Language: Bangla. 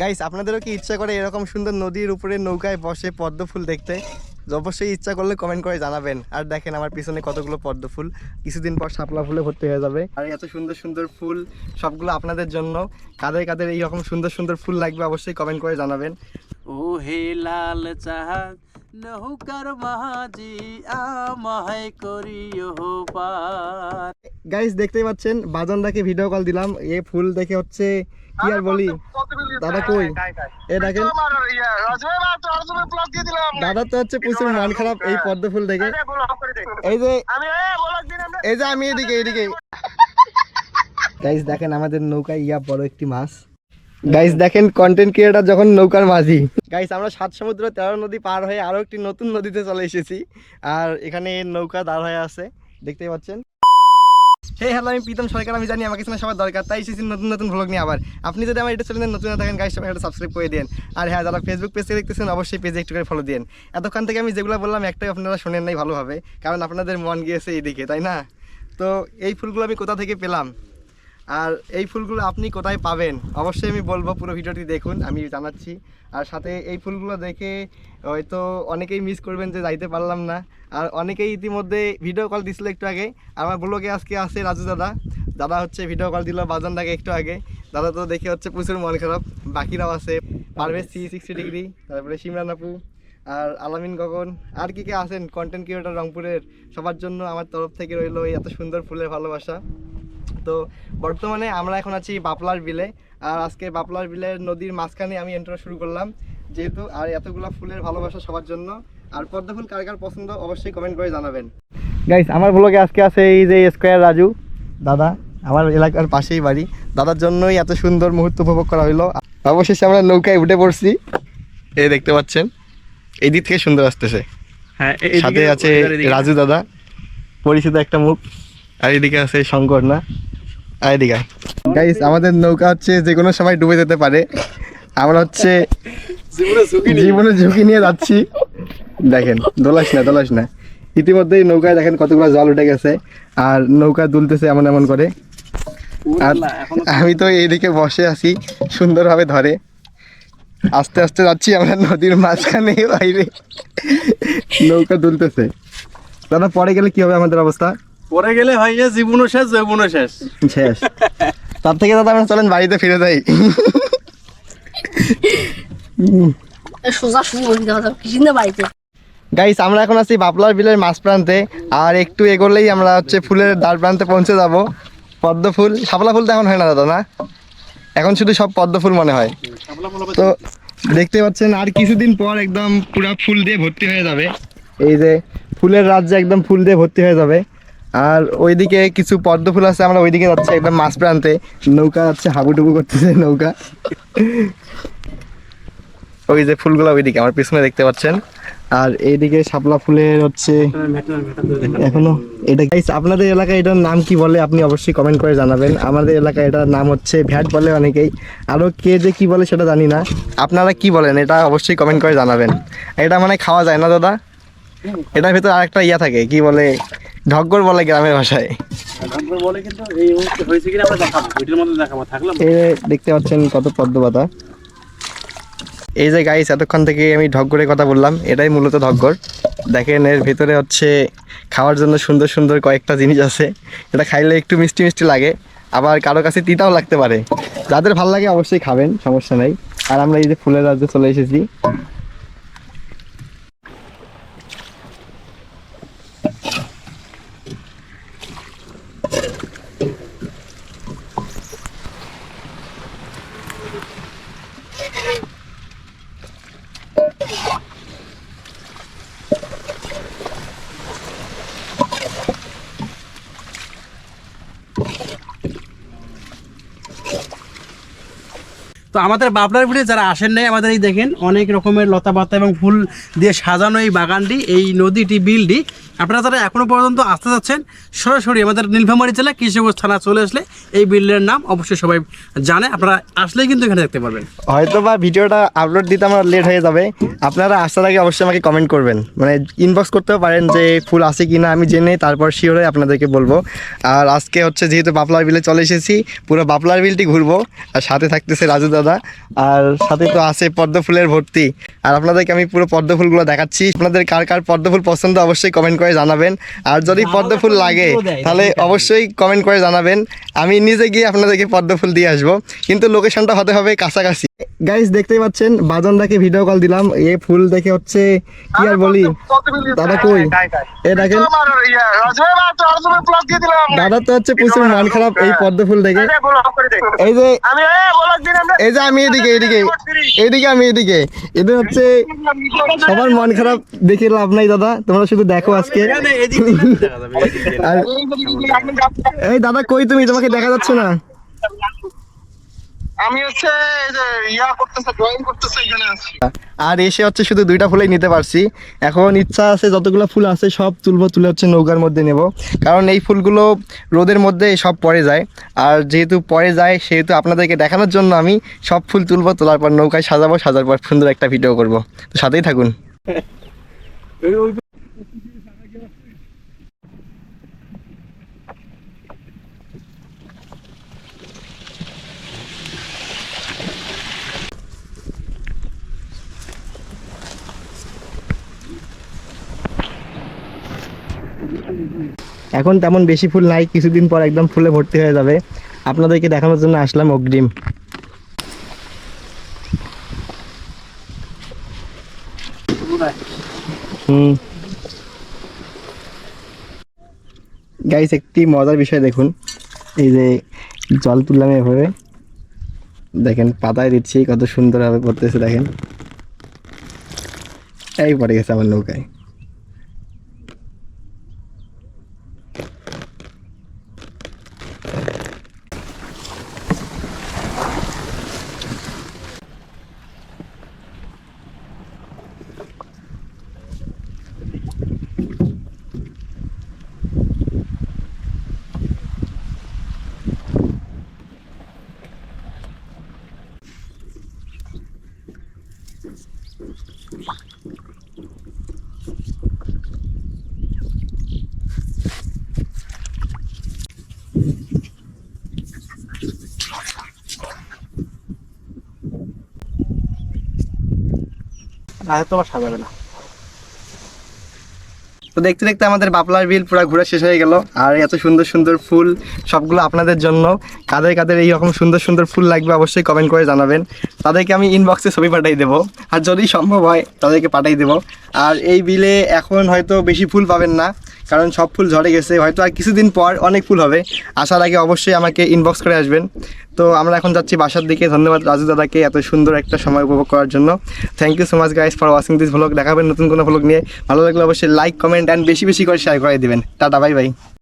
গাইস আপনাদেরও কি ইচ্ছা করে এরকম সুন্দর নদীর উপরে নৌকায় বসে পদ্ম ফুল দেখতে? অবশ্যই ইচ্ছা করলে কমেন্ট করে জানাবেন। আর দেখেন আমার পিছনে কতগুলো পদ্ম ফুল। কিছুদিন পর শাপলা ফুলে ভর্তি হয়ে যাবে। আর এত সুন্দর সুন্দর ফুল সবগুলো আপনাদের জন্য। কাদের কাদের এইরকম সুন্দর সুন্দর ফুল লাগবে অবশ্যই কমেন্ট করে জানাবেন। ও হে লাল চাহাত নৌকার মাঝি আমায় করিও পার। গাইস দেখতেই পাচ্ছেন বাজনদাকে ভিডিও কল দিলাম। এ ফুল দেখে হচ্ছে কি আর বলি? দাদা কই? এ দেখেন। দাদা তো হচ্ছে প্রচুর মন খারাপ এই পদ্ম ফুল দেখে। এই যে এই যে আমি এদিকে এদিকে। গাইস দেখেন আমাদের নৌকায় ইয়া বড় একটি মাছ। গাইস দেখেন কন্টেন্ট ক্রিয়েটার যখন নৌকার মাঝি। গাইস আমরা সাত সমুদ্র তেরো নদী পার হয়ে আরও একটি নতুন নদীতে চলে এসেছি। আর এখানে নৌকা দাঁড় হয়ে আছে। দেখতেই পাচ্ছেন? হে হ্যালো আমি প্রীতম সরকার, আমি জানি আমাকে শোনা সবার দরকার, তাই এসেছি নতুন নতুন ভ্লগ নিয়ে আবার। আপনি যদি আমার এটা চ্যানেলে নতুন না থাকেন গাইস সবাই এটা সাবস্ক্রাইব করে দেন আর হ্যাঁ যারা ফেসবুক পেজ দেখতেছেন, অবশ্যই পেজে একটু করে ফলো দেন এতক্ষণ থেকে আমি যেগুলো বললাম, একটাই আপনারা শোনেন নাই ভালোভাবে, কারণ আপনাদের মন গিয়েছে এইদিকে, তাই না? তো এই ফুলগুলো আমি কোথা থেকে পেলাম? আর এই ফুলগুলো আপনি কোথায় পাবেন? অবশ্যই আমি বলব, পুরো ভিডিওটি দেখুন, আমি জানাচ্ছি। আর সাথে এই ফুলগুলো দেখে হয়তো অনেকেই মিস করবেন যে যাইতে পারলাম না। আর অনেকেই ইতিমধ্যে ভিডিও কল দিছিল একটু আগে। আমার ব্লগে আজকে আছে রাজু দাদা। দাদা হচ্ছে ভিডিও কল দিল বাজানদাকে একটু আগে। দাদা তো দেখে হচ্ছে প্রচুর মন খারাপ। বাকিরাও আছে। পারভেজ সি সিক্সটি ডিগ্রি, তারপরে সিমরান আপু, আর আলামিন গগন। আর কি কে আছেন? কন্টেন্ট ক্রিয়েটার রংপুরের। সবার জন্য আমার তরফ থেকে রইল এত সুন্দর ফুলের ভালোবাসা। তো বর্তমানে আমরা এখন আছি বাপলার বিলে। আর আজকে বাপলার বিলের নদীর মাঝখানে আমি এন্টার শুরু করলাম। যেহেতু আর এতগুলো ফুলের ভালোবাসা সবার জন্য। আর পদ্ম ফুল কার কার পছন্দ অবশ্যই কমেন্ট করে জানাবেন। গাইস আমার ব্লগে আজকে আছে এই যে স্কোয়ার রাজু। দাদা আমার এলাকার পাশেই বাড়ি। দাদার জন্যই এত সুন্দর মুহূর্ত উপভোগ করা হইল। অবশেষে আমরা নৌকায় উঠে পড়ছি। এই দেখতে পাচ্ছেন। এই দিক থেকে সুন্দর আসতেছে। হ্যাঁ সাথে আছে রাজু দাদা। পরিচিত একটা মুখ। আর এদিকে আছে শঙ্কর না? আর এদিকে গাইস আমাদের নৌকা হচ্ছে যে কোনো সময় ডুবে যেতে পারে। আমরা হচ্ছে জীবনে ঝুঁকি নিয়ে। যাচ্ছি। দেখেন দোলাস না দোলাস না। ইতিমধ্যেই নৌকায় দেখেন কতগুলো জল উঠে গেছে আর নৌকা দুলতেছে এমন এমন করে। আর আমি তো এইদিকে বসে আছি সুন্দরভাবে ধরে। আস্তে আস্তে যাচ্ছি আমরা নদীর মাঝখানে বাইরে। নৌকা দুলতেছে। দাদা পরে গেলে কি হবে আমাদের অবস্থা? পরে গেলে ভাইয়া জীবনও শেষ যৌবনও শেষ। শেষ। তার থেকে দাদা আমরা চলেন বাড়িতে ফিরে যাই। সোজা বাড়িতে? গাইস আমরা এখন আছি বাপলার বিলের মাঝ প্রান্তে আর একটু এগোলেই আমরা হচ্ছে ফুলের দ্বার প্রান্তে পৌঁছে যাব। পদ্ম ফুল শাপলা ফুল তো এখন হয় না দাদা না? এখন শুধু সব পদ্ম ফুল মনে হয়। তো দেখতে পাচ্ছেন আর কিছুদিন পর একদম পুরা ফুল দিয়ে ভর্তি হয়ে যাবে। এই যে ফুলের রাজ্যে একদম ফুল দিয়ে ভর্তি হয়ে যাবে। আর ওইদিকে কিছু পদ্ম ফুল আছে, আমরা ওইদিকে যাচ্ছি একদম মাঝ প্রান্তে। নৌকা যাচ্ছে, হাবুডুবু করতেছে নৌকা। ওই যে ফুলগুলো ওইদিকে, আমার পিছনে দেখতে পাচ্ছেন। আর এইদিকে শাপলা ফুলের হচ্ছে, এখনও এটা গাইস আপনাদের এলাকায় এটার নাম কি বলে আপনি অবশ্যই কমেন্ট করে জানাবেন। আমাদের এলাকায় এটার নাম হচ্ছে ভ্যাট বলে অনেকেই। আরও কে যে কি বলে সেটা জানি না। আপনারা কি বলেন, এটা অবশ্যই কমেন্ট করে জানাবেন। এটা মানে খাওয়া যায় না দাদা? এটার ভিতরে আরেকটা ইয়া থাকে, কি বলে? ঢগ্গর বলে গ্রামের ভাষায়। বলে কিন্তু এই মুহূর্তে হয়েছে কিনা আমরা দেখাবো ভিডিওর মধ্যে দেখাবো থাকলাম দেখতে পাচ্ছেন কত পদ্ম পাতা। এই যে গাইস এতক্ষণ থেকে আমি ঢগ্গরের কথা বললাম এটাই মূলত ঢগ্গর দেখেন এর ভেতরে হচ্ছে খাওয়ার জন্য সুন্দর সুন্দর কয়েকটা জিনিস আছে এটা খাইলে একটু মিষ্টি মিষ্টি লাগে আবার কারও কাছে তিতাও লাগতে পারে। যাদের ভালো লাগে অবশ্যই খাবেন সমস্যা নেই। আর আমরা এই যে ফুলের রাজ্যে চলে এসেছি তো আমাদের বাবলার ভিড়ে যারা আসেন নাই আমাদের এই দেখেন অনেক রকমের লতা পাতা এবং ফুল দিয়ে সাজানো এই বাগানটি, এই নদীটি, বিলটি। আপনারা যারা এখনও পর্যন্ত আসতে যাচ্ছেন, সরাসরি আমাদের নীলফামারী জেলা কৃষিগঞ্জ থানা চলে আসলে এই বিলের নাম অবশ্যই সবাই জানে। আপনারা আসলেই কিন্তু এখানে দেখতে পারবেন। হয়তো বা ভিডিওটা আপলোড দিতে আমার লেট হয়ে যাবে। আপনারা আসার আগে অবশ্যই আমাকে কমেন্ট করবেন। মানে ইনবক্স করতেও পারেন যে ফুল আছে কি না আমি জেনে তারপর শিওরে আপনাদেরকে বলব। আর আজকে হচ্ছে যেহেতু বাপলার বিলে চলে এসেছি, পুরো বাপলার বিলটি ঘুরবো। আর সাথে থাকতেছে রাজু দাদা। দাদা আর সাথে তো আছে পদ্ম ফুলের ভর্তি। আর আপনাদেরকে আমি পুরো পদ্ম ফুলগুলো দেখাচ্ছি। আপনাদের কার কার পদ্ম ফুল পছন্দ অবশ্যই কমেন্ট করে জানাবেন। আর যদি পদ্ম ফুল লাগে তাহলে অবশ্যই কমেন্ট করে জানাবেন। আমি নিজে গিয়ে আপনাদেরকে পদ্ম ফুল দিয়ে আসব। কিন্তু লোকেশনটা হতে হবে কাছাকাছি। গাইস দেখতেই পাচ্ছেন বাজনদাকে ভিডিও কল দিলাম। এ ফুল দেখে হচ্ছে কি আর বলি? দাদা কই? এ দেখেন। দাদা তো হচ্ছে প্রচুর মন খারাপ এই পদ্ম ফুল দেখে। এই যে এই যে আমি এদিকে এদিকে। এদিকে আমি এদিকে। এদের হচ্ছে সবার মন খারাপ দেখে লাভ নাই দাদা। তোমরা শুধু দেখো আজকে। আর এই দাদা কই তুমি? তোমাকে দেখা যাচ্ছে না। আমি হচ্ছে ইয়া করতেছে ড্রয়িং করতেছে এখানে আছি। আর এসে হচ্ছে শুধু দুইটা ফুলেই নিতে পারছি। এখন ইচ্ছা আছে যতগুলো ফুল আছে সব তুলবো তুলে হচ্ছে নৌকার মধ্যে নেব। কারণ এই ফুলগুলো রোদের মধ্যে সব পড়ে যায়। আর যেহেতু পড়ে যায় সেহেতু আপনাদেরকে দেখানোর জন্য আমি সব ফুল তুলবো তোলার পর নৌকায় সাজাবো সাজার পর সুন্দর একটা ভিডিও করব। তো সাথেই থাকুন। এখন তেমন বেশি ফুল নাই, কিছুদিন পর একদম ফুলে ভর্তি হয়ে যাবে। আপনাদেরকে দেখানোর জন্য আসলাম অগ্রিম। গাইস একটি মজার বিষয় দেখুন। এই যে জল তুললাম এভাবে। দেখেন, পাতায় দিচ্ছি, কত সুন্দরভাবে পড়তেছে, দেখেন। এই পড়ে গেছে আমার নৌকায়। তো দেখতে দেখতে আমাদের বাপলার বিল পুরো ঘুরে শেষ হয়ে গেল। আর এত সুন্দর সুন্দর ফুল, সবগুলো আপনাদের জন্য। কাদের কাদের এইরকম সুন্দর সুন্দর ফুল লাগবে অবশ্যই কমেন্ট করে জানাবেন। তাদেরকে আমি ইনবক্সে ছবি পাঠিয়ে দেবো। আর যদি সম্ভব হয়, তাদেরকে পাঠিয়ে দেবো। আর এই বিলে এখন হয়তো বেশি ফুল পাবেন না। কারণ সব ফুল ঝরে গেছে, হয়তো আর কিছুদিন পর অনেক ফুল হবে। আসার আগে অবশ্যই আমাকে ইনবক্স করে আসবেন। তো আমরা এখন যাচ্ছি বাসার দিকে। ধন্যবাদ রাজু দাদাকে এত সুন্দর একটা সময় উপভোগ করার জন্য। Thank you so much guys for watching this vlog দেখাবেন নতুন কোনো ভ্লগ নিয়ে। ভালো লাগলে অবশ্যই লাইক কমেন্ট অ্যান্ড বেশি বেশি করে শেয়ার করে দেবেন। Tata bye bye